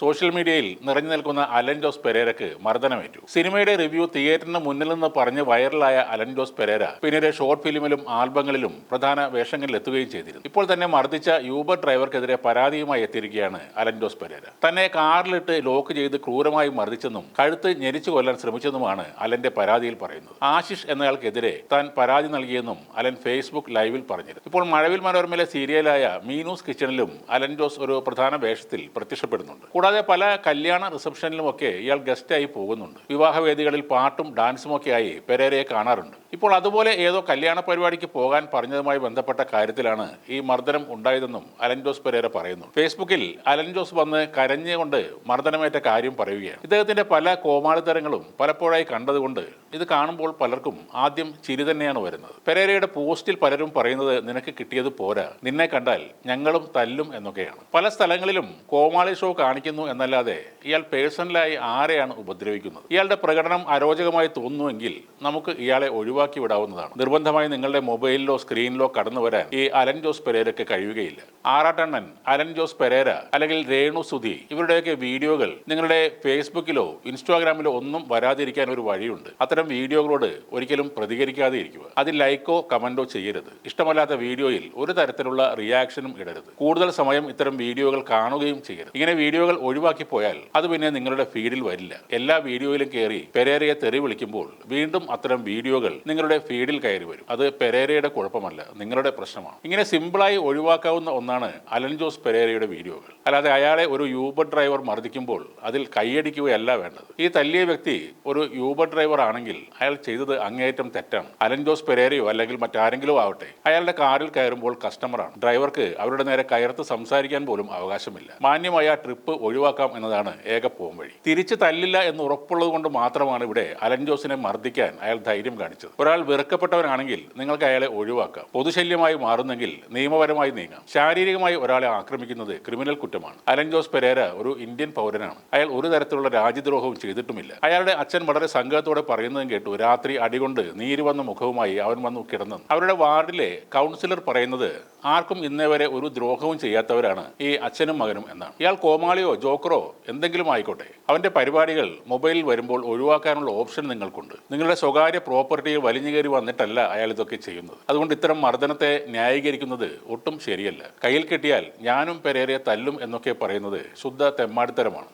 Social മീഡിയയിൽ നിറഞ്ഞു നിൽക്കുന്ന അലൻ ജോസ് പെരേരക്ക് മർദ്ദനമേറ്റു. സിനിമയുടെ റിവ്യൂ തിയേറ്ററിന് മുന്നിൽ നിന്ന് പറഞ്ഞ് വൈറലായ അലൻ ജോസ് പെരേര പിന്നീട് ഷോർട്ട് ഫിലിമിലും ആൽബങ്ങളിലും പ്രധാന വേഷങ്ങളിൽ എത്തുകയും ചെയ്തിരുന്നു. ഇപ്പോൾ തന്നെ മർദ്ദിച്ച യൂബർ ഡ്രൈവർക്കെതിരെ പരാതിയുമായി എത്തിയിരിക്കുകയാണ് അലൻ ജോസ് പെരേര. തന്നെ കാറിലിട്ട് ലോക്ക് ചെയ്ത് ക്രൂരമായി മർദ്ദിച്ചെന്നും കഴുത്ത് ഞെരിച്ചു കൊല്ലാൻ ശ്രമിച്ചെന്നുമാണ് അലന്റെ പരാതിയിൽ പറയുന്നത്. ആശിഷ് എന്നയാൾക്കെതിരെ താൻ പരാതി നൽകിയെന്നും അലൻ ഫേസ്ബുക്ക് ലൈവിൽ പറഞ്ഞിരുന്നു. ഇപ്പോൾ മഴവിൽ മനോരമയിലെ സീരിയലായ മീനൂസ് കിച്ചണിലും അലൻ ജോസ് ഒരു പ്രധാന വേഷത്തിൽ പ്രത്യക്ഷപ്പെടുന്നുണ്ട്. കൂടാതെ പല കല്യാണ റിസപ്ഷനിലുമൊക്കെ ഇയാൾ ഗസ്റ്റായി പോകുന്നുണ്ട്. വിവാഹവേദികളിൽ പാട്ടും ഡാൻസും ഒക്കെ ആയി പെരേരയെ കാണാറുണ്ട്. ഇപ്പോൾ അതുപോലെ ഏതോ കല്യാണ പരിപാടിക്ക് പോകാൻ പറഞ്ഞതുമായി ബന്ധപ്പെട്ട കാര്യത്തിലാണ് ഈ മർദ്ദനം ഉണ്ടായതെന്നും അലൻ ജോസ് പെരേര പറയുന്നു. ഫേസ്ബുക്കിൽ അലൻ ജോസ് വന്ന് കരഞ്ഞുകൊണ്ട് മർദ്ദനമേറ്റ കാര്യം പറയുകയാണ്. ഇദ്ദേഹത്തിന്റെ പല കോമാളിതരങ്ങളും പലപ്പോഴായി കണ്ടതുകൊണ്ട് ഇത് കാണുമ്പോൾ പലർക്കും ആദ്യം ചിരി തന്നെയാണ് വരുന്നത്. പെരേരയുടെ പോസ്റ്റിൽ പലരും പറയുന്നത് നിനക്ക് കിട്ടിയത് പോരാ. നിന്നെ കണ്ടാൽ ഞങ്ങളും തല്ലും എന്നൊക്കെയാണ്. പല സ്ഥലങ്ങളിലും കോമാളി ഷോ കാണിക്കുന്നു എന്നല്ലാതെ ഇയാൾ പേഴ്സണലായി ആരെയാണ് ഉപദ്രവിക്കുന്നത്? ഇയാളുടെ പ്രകടനം അരോചകമായി തോന്നുന്നുവെങ്കിൽ നമുക്ക് ഇയാളെ ഒഴിവാക്കി വിടാവുന്നതാണ് നിർബന്ധമായി നിങ്ങളുടെ മൊബൈലിലോ സ്ക്രീനിലോ കടന്നു വരാൻ ഈ അലൻ ജോസ് പെരേരയ്ക്ക് കഴിയുകയില്ല. ആറാട്ടണ്ണൻ അലൻ ജോസ് പെരേര അല്ലെങ്കിൽ രേണു സുധി ഇവരുടെയൊക്കെ വീഡിയോകൾ നിങ്ങളുടെ ഫേസ്ബുക്കിലോ ഇൻസ്റ്റാഗ്രാമിലോ ഒന്നും വരാതിരിക്കാൻ ഒരു വഴിയുണ്ട്. അത്തരം വീഡിയോകളോട് ഒരിക്കലും പ്രതികരിക്കാതെ ഇരിക്കുക അതിൽ ലൈക്കോ കമന്റോ ചെയ്യരുത്. ഇഷ്ടമല്ലാത്ത വീഡിയോയിൽ ഒരു തരത്തിലുള്ള റിയാക്ഷനും ഇടരുത്. കൂടുതൽ സമയം ഇത്തരം വീഡിയോകൾ കാണുകയും ചെയ്യരുത്. ഇങ്ങനെ വീഡിയോകൾ ഒഴിവാക്കി പോയാൽ അത് പിന്നെ നിങ്ങളുടെ ഫീഡിൽ വരില്ല. എല്ലാ വീഡിയോയിലും കയറി പെരേരയെ തെറി വിളിക്കുമ്പോൾ വീണ്ടും അത്തരം വീഡിയോകൾ നിങ്ങളുടെ ഫീഡിൽ കയറി വരും. അത് പെരേരയുടെ കുഴപ്പമല്ല. നിങ്ങളുടെ പ്രശ്നമാണ്. ഇങ്ങനെ സിമ്പിളായി ഒഴിവാക്കാവുന്ന ഒന്നാണ് അലൻ ജോസ് പെരേരയുടെ വീഡിയോകൾ. അല്ലാതെ അയാളെ ഒരു യൂബർ ഡ്രൈവർ മർദ്ദിക്കുമ്പോൾ അതിൽ കൈയടിക്കുകയല്ല വേണ്ടത്. ഈ തല്ലിയ വ്യക്തി ഒരു യൂബർ ഡ്രൈവർ ആണെങ്കിൽ അയാൾ ചെയ്തത് അങ്ങേയറ്റം തെറ്റാണ്. അലൻ ജോസ് പെരേരയോ അല്ലെങ്കിൽ മറ്റാരെങ്കിലും ആവട്ടെ അയാളുടെ കാറിൽ കയറുമ്പോൾ കസ്റ്റമറാണ് ഡ്രൈവർക്ക് അവരുടെ നേരെ കയർത്ത് സംസാരിക്കാൻ പോലും അവകാശമില്ല. മാന്യമായ ട്രിപ്പ് ഒഴിവാക്കാം എന്നതാണ് ഏക പോംവഴി. തിരിച്ച് തല്ലില്ല എന്ന് ഉറപ്പുള്ളത് കൊണ്ട് മാത്രമാണ് ഇവിടെ അലൻ ജോസിനെ മർദ്ദിക്കാൻ അയാൾ ധൈര്യം കാണിച്ചത്. ഒരാൾ വെറുക്കപ്പെട്ടവനാണെങ്കിൽ നിങ്ങൾക്ക് അയാളെ ഒഴിവാക്കാം. പൊതുശല്യമായി മാറുന്നെങ്കിൽ നിയമപരമായി നീങ്ങാം. ശാരീരികമായി ഒരാളെ ആക്രമിക്കുന്നത് ക്രിമിനൽ കുറ്റമാണ്. അലൻ ജോസ് പെരേര ഒരു ഇന്ത്യൻ പൗരനാണ്. അയാൾ ഒരു തരത്തിലുള്ള രാജ്യദ്രോഹവും ചെയ്തിട്ടുമില്ല. അയാളുടെ അച്ഛൻ വളരെ സംഘത്തോടെ പറയുന്നതും കേട്ടു. രാത്രി അടികൊണ്ട് നീര് വന്ന മുഖവുമായി അവൻ വന്നു കിടന്നു. അവരുടെ വാർഡിലെ കൗൺസിലർ പറയുന്നത് ആർക്കും ഇന്നേ വരെ ഒരു ദ്രോഹവും ചെയ്യാത്തവരാണ് ഈ അച്ഛനും മകനും എന്നാണ്. ഇയാൾ കോമാളിയോ ജോക്കറോ എന്തെങ്കിലും ആയിക്കോട്ടെ. അവന്റെ പരിപാടികൾ മൊബൈലിൽ വരുമ്പോൾ ഒഴിവാക്കാനുള്ള ഓപ്ഷൻ നിങ്ങൾക്കുണ്ട്. നിങ്ങളുടെ സ്വകാര്യ പ്രോപ്പർട്ടിയിൽ വലിഞ്ഞു കയറി വന്നിട്ടല്ല അയാൾ ഇതൊക്കെ ചെയ്യുന്നത്. അതുകൊണ്ട് ഇത്തരം മർദ്ദനത്തെ ന്യായീകരിക്കുന്നത് ഒട്ടും ശരിയല്ല. കയ്യിൽ കിട്ടിയാൽ ഞാനും പെരേരെ തല്ലും എന്നൊക്കെ പറയുന്നത് ശുദ്ധ തെമ്മാടിത്തരമാണ്.